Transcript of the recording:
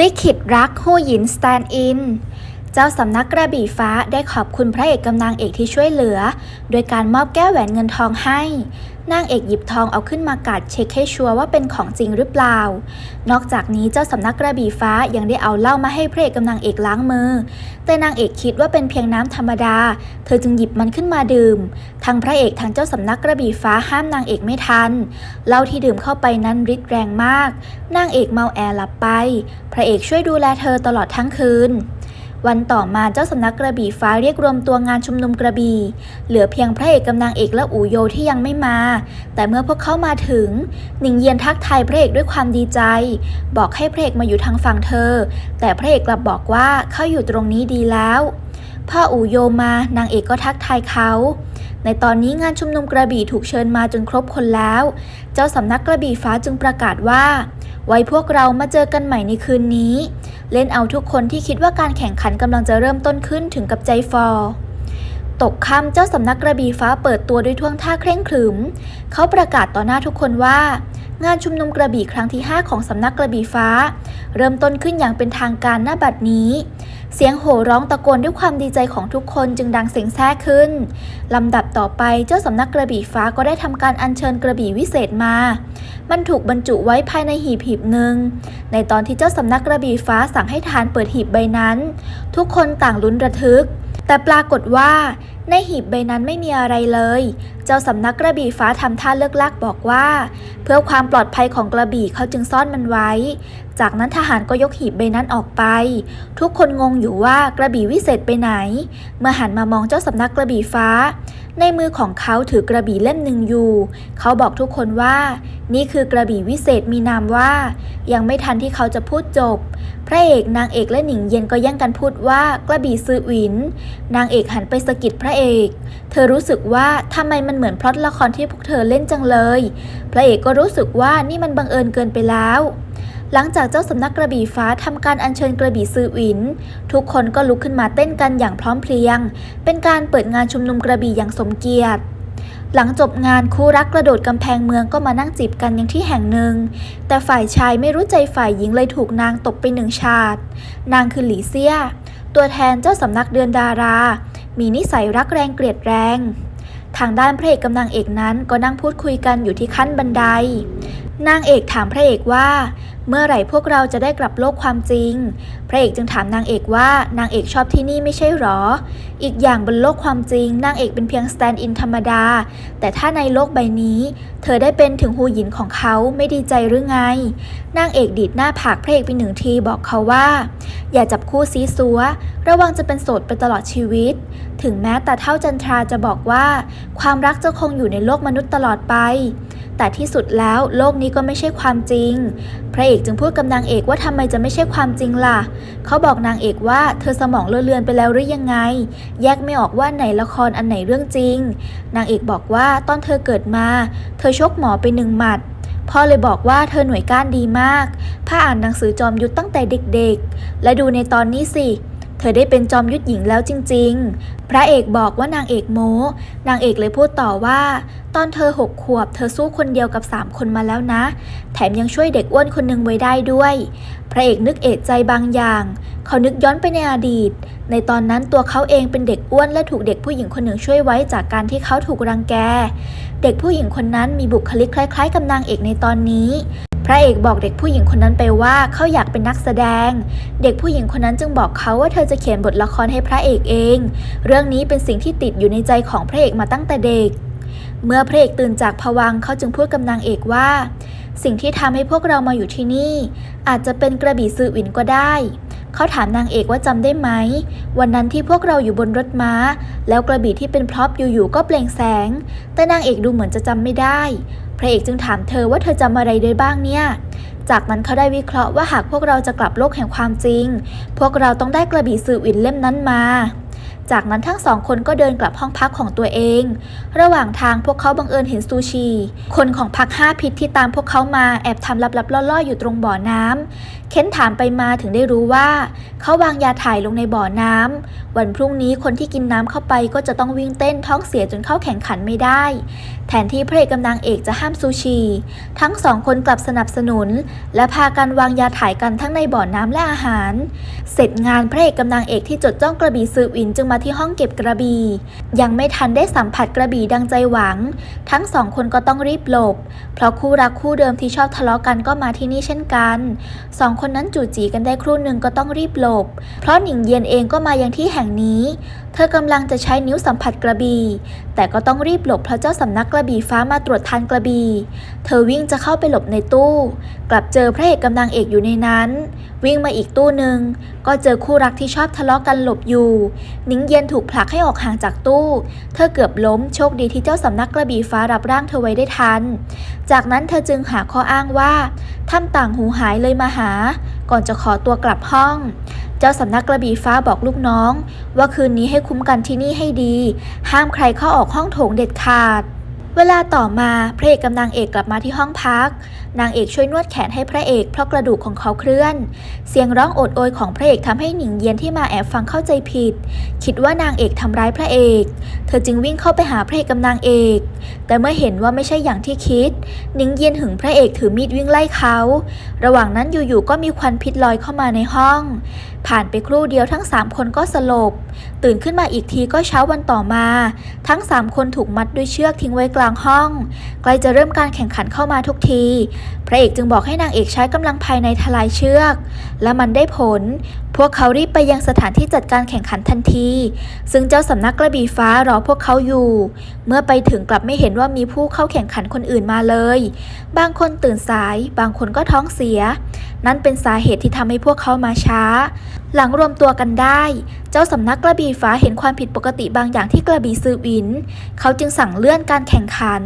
ลิขิตรักฮู้หยินสแตนด์อิน เจ้าสำนักกระบี่ฟ้าได้ขอบคุณพระเอกกำนางเอกที่ช่วยเหลือ โดยการมอบแก้วแหวนเงินทองให้ นางเอกหยิบทองเอาขึ้นมากัดเช็คให้ชัวร์ว่าเป็นของจริงหรือเปล่า นอกจากนี้เจ้าสำนักกระบี่ฟ้ายังได้เอาเหล้ามาให้พระเอกกำนางเอกล้างมือ แต่นางเอกคิดว่าเป็นเพียงน้ำธรรมดา เธอจึงหยิบมันขึ้นมาดื่มทั้งพระเอกทั้งเจ้าสำนักกระบี่ฟ้าห้ามนางเอกไม่ทัน เหล้าที่ดื่มเข้าไปนั้นฤทธิ์แรงมาก นางเอกเมาแอหลับไป พระเอกช่วยดูแลเธอตลอดทั้งคืน วันต่อมาเจ้าสำนักกระบี่ฟ้าเรียกรวมตัวงานชุมนุมกระบี่ เหลือเพียงพระเอกกำนางเอกและอูโยที่ยังไม่มา แต่เมื่อพวกเขามาถึง หนิงเยียนทักทายพระเอกด้วยความดีใจ บอกให้พระเอกมาอยู่ทางฝั่งเธอ แต่พระเอกกลับบอกว่าเขาอยู่ตรงนี้ดีแล้ว พ่ออู่โยมานางเอกก็ทักทายเขา ในตอนนี้งานชุมนุมกระบี่ถูกเชิญมาจนครบคนแล้ว เจ้าสำนักกระบี่ฟ้าจึงประกาศว่า ไว้พวกเรามาเจอกันใหม่ในคืนนี้ เล่นเอาทุกคนที่คิดว่าการแข่งขันกำลังจะเริ่มต้นขึ้นถึงกับใจฟอตกค่ำเจ้าสำนักกระบี่ฟ้าเปิดตัวด้วยท่วงท่าเคร่งขรึม เขาประกาศต่อหน้าทุกคนว่า งานชุมนุมกระบี่ครั้งที่ 5 ของสำนักกระบี่ฟ้า เริ่มต้นขึ้นอย่างเป็นทางการหน้าบัดนี้ เสียงโห่ร้องตะโกนด้วยความดีใจของทุกคนจึงดังเสียงแท้ขึ้นลำดับต่อไปเจ้าสำนักกระบี่ฟ้าก็ได้ทำการอัญเชิญกระบี่วิเศษมา มันถูกบรรจุไว้ภายในหีบหีบหนึ่ง ในตอนที่เจ้าสำนักกระบี่ฟ้าสั่งให้ทานเปิดหีบใบนั้น ทุกคนต่างลุ้นระทึก แต่ปรากฏว่าในหีบใบนั้นไม่มีอะไรเลย เจ้าสำนักกระบี่ฟ้าทำท่าเลิกลักบอกว่า เพื่อความปลอดภัยของกระบี่เขาจึงซ่อนมันไว้ จากนั้นทหารก็ยกหีบใบนั้นออกไป ทุกคนงงอยู่ว่ากระบี่วิเศษไปไหน เมื่อหันมามองเจ้าสำนักกระบี่ฟ้า ในมือของเขาถือกระบี่เล่มหนึ่งอยู่ เขาบอกทุกคนว่า นี่คือกระบี่วิเศษมีนามว่า ยังไม่ทันที่เขาจะพูดจบ พระเอกนางเอกและหนิงเย็นก็แย่งกันพูดว่ากระบี่ซือหวิน นางเอกหันไปสะกิดพระเอก เธอรู้สึกว่าทำไมมันเหมือนพล็อตละครที่พวกเธอเล่นจังเลย พระเอกก็รู้สึกว่านี่มันบังเอิญเกินไปแล้ว หลังจากเจ้าสำนักกระบี่ฟ้าทำการอัญเชิญกระบี่ซือหวิน ทุกคนก็ลุกขึ้นมาเต้นกันอย่างพร้อมเพรียง เป็นการเปิดงานชุมนุมกระบี่อย่างสมเกียรติหลังจบงานคู่รักกระโดดกำแพงเมืองก็มานั่งจีบกันอย่างที่แห่งหนึ่ง แต่ฝ่ายชายไม่รู้ใจฝ่ายหญิงเลยถูกนางตบไปหนึ่งชาติ นางคือหลีเซีย ตัวแทนเจ้าสำนักเดือนดารา มีนิสัยรักแรงเกลียดแรง ทางด้านพระเอกกับนางเอกนั้นก็นั่งพูดคุยกันอยู่ที่ขั้นบันได นางเอกถามพระเอกว่า เมื่อไหร่พวกเราจะได้กลับโลกความจริง พระเอกจึงถามนางเอกว่านางเอกชอบที่นี่ไม่ใช่หรอ อีกอย่างบนโลกความจริง นางเอกเป็นเพียงสแตนด์อินธรรมดา แต่ถ้าในโลกใบนี้ เธอได้เป็นถึงฮูหยินของเขาไม่ดีใจหรือไง นางเอกดีดหน้าผากพระเอกไปหนึ่งทีบอกเขาว่า อย่าจับคู่ซีซัว ระวังจะเป็นโสดไปตลอดชีวิต ถึงแม้ตาเท่าจันทราจะบอกว่า ความรักจะคงอยู่ในโลกมนุษย์ตลอดไป แต่ที่สุดแล้วโลกนี้ก็ไม่ใช่ความจริง พระเอกจึงพูดกับนางเอกว่าทำไมจะไม่ใช่ความจริงล่ะ เขาบอกนางเอกว่าเธอสมองเลอะเลือนไปแล้วหรือยังไง แยกไม่ออกว่าไหนละครอันไหนเรื่องจริง นางเอกบอกว่าตอนเธอเกิดมา เธอชกหมอไปหนึ่งหมัดพ่อเลยบอกว่าเธอหน่วยก้านดีมากพ่าอ่านหนังสือจอมยุทธตั้งแต่เด็กๆ และดูในตอนนี้สิเเธอได้เป็นจอมยุทธหญิงแล้วจริง ๆ พระเอกบอกว่านางเอกโมนางเอกเลยพูดต่อว่า ตอนเธอหกขวบ เธอสู้คนเดียวกับสามคนมาแล้วนะ แถมยังช่วยเด็กอ้วนคนหนึ่งไว้ได้ด้วย พระเอกนึกเอะใจบางอย่าง เขานึกย้อนไปในอดีต ในตอนนั้นตัวเขาเองเป็นเด็กอ้วนและถูกเด็กผู้หญิงคนหนึ่งช่วยไว้จากการที่เขาถูกรังแก เด็กผู้หญิงคนนั้นมีบุคลิกคล้าย ๆ กับนางเอกในตอนนี้ พระเอกบอกเด็กผู้หญิงคนนั้นไปว่าเขาอยากเป็นนักแสดง เด็กผู้หญิงคนนั้นจึงบอกเขาว่าเธอจะเขียนบทละครให้พระเอกเอง เรื่องนี้เป็นสิ่งที่ติดอยู่ในใจของพระเอกมาตั้งแต่เด็ก เมื่อพระเอกตื่นจากผวังเขาจึงพูดกับนางเอกว่า สิ่งที่ทำให้พวกเรามาอยู่ที่นี่ อาจจะเป็นกระบี่ซือหวินก็ได้ เขาถามนางเอกว่าจำได้ไหม วันนั้นที่พวกเราอยู่บนรถม้า แล้วกระบี่ที่เป็นพร็อพอยู่ๆก็เปล่งแสง แต่นางเอกดูเหมือนจะจำไม่ได้ พระเอกจึงถามเธอว่าเธอจำอะไรได้บ้างเนี่ย จากนั้นเขาได้วิเคราะห์ว่าหากพวกเราจะกลับโลกแห่งความจริง พวกเราต้องได้กระบี่ซือหวินเล่มนั้นมาจากนั้นทั้งสองคนก็เดินกลับห้องพักของตัวเอง ระหว่างทางพวกเขาบังเอิญเห็นซูชี คนของพักห้าพิษที่ตามพวกเขามาแอบทำลับๆล่อๆอยู่ตรงบ่อน้ำเค้นถามไปมาถึงได้รู้ว่า เขาวางยาถ่ายลงในบ่อน้ำ วันพรุ่งนี้คนที่กินน้ำเข้าไปก็จะต้องวิ่งเต้นท้องเสียจนเข้าแข่งขันไม่ได้ แทนที่พระเอกกับนางเอกจะห้ามซูชิ ทั้งสองคนกลับสนับสนุน และพากันวางยาถ่ายกันทั้งในบ่อน้ำและอาหาร เสร็จงานพระเอกกับนางเอกที่จดจ้องกระบี่สืบอินจึงมาที่ห้องเก็บกระบี่ ยังไม่ทันได้สัมผัสกระบี่ดังใจหวัง ทั้งสองคนก็ต้องรีบหลบ เพราะคู่รักคู่เดิมที่ชอบทะเลาะกันก็มาที่นี่เช่นกันสองคนนั้นจู่จีกันได้ครู่หนึ่งก็ต้องรีบหลบ เพราะหนิงเยียนเองก็มายังที่แห่งนี้ เธอกำลังจะใช้นิ้วสัมผัสกระบี่ แต่ก็ต้องรีบหลบเพราะเจ้าสำนักกระบี่ฟ้ามาตรวจทานกระบี่เธอวิ่งจะเข้าไปหลบในตู้ กลับเจอพระเอกกำนางเอกอยู่ในนั้น วิ่งมาอีกตู้หนึ่งก็เจอคู่รักที่ชอบทะเลาะกันหลบอยู่ นิ้งเยียนถูกผลักให้ออกห่างจากตู้ เธอเกือบล้มโชคดีที่เจ้าสำนักกระบี่ฟ้ารับร่างเธอไว้ได้ทัน จากนั้นเธอจึงหาข้ออ้างว่าทำต่างหูหายเลยมาหา ก่อนจะขอตัวกลับห้อง จ้าสำนักกระบี่ฟ้าบอกลูกน้อง ว่าคืนนี้ให้คุ้มกันที่นี่ให้ดี ห้ามใครเข้าออกห้องโถงเด็ดขาด เวลาต่อมาพระเอกกับนางเอกกลับมาที่ห้องพัก นางเอกช่วยนวดแขนให้พระเอกเพราะกระดูกของเขาเคลื่อน เสียงร้องโอดโอยของพระเอกทำให้หนิงเยียนที่มาแอบฟังเข้าใจผิด คิดว่านางเอกทำร้ายพระเอก เธอจึงวิ่งเข้าไปหาพระเอกกับนางเอก แต่เมื่อเห็นว่าไม่ใช่อย่างที่คิด หนิงเยียนหึงพระเอกถือมีดวิ่งไล่เขา ระหว่างนั้นอยู่ๆก็มีควันพิษลอยเข้ามาในห้อง ผ่านไปครู่เดียวทั้งสามคนก็สลบ ตื่นขึ้นมาอีกทีก็เช้าวันต่อมา ทั้งสามคนถูกมัดด้วยเชือกทิ้งไว้กลางห้อง ใกล้จะเริ่มการแข่งขันเข้ามาทุกที พระเอกจึงบอกให้นางเอกใช้กำลังภายในทลายเชือก และมันได้ผล พวกเขารีบไปยังสถานที่จัดการแข่งขันทันที ซึ่งเจ้าสำนักกระบี่ฟ้ารอพวกเขาอยู่ เมื่อไปถึงกลับไม่เห็นว่ามีผู้เข้าแข่งขันคนอื่นมาเลย บางคนตื่นสาย บางคนก็ท้องเสีย นั่นเป็นสาเหตุที่ทำให้พวกเขามาช้า หลังรวมตัวกันได้ เจ้าสำนักกระบี่ฟ้าเห็นความผิดปกติบางอย่างที่กระบี่ซือวิน เขาจึงสั่งเลื่อนการแข่งขัน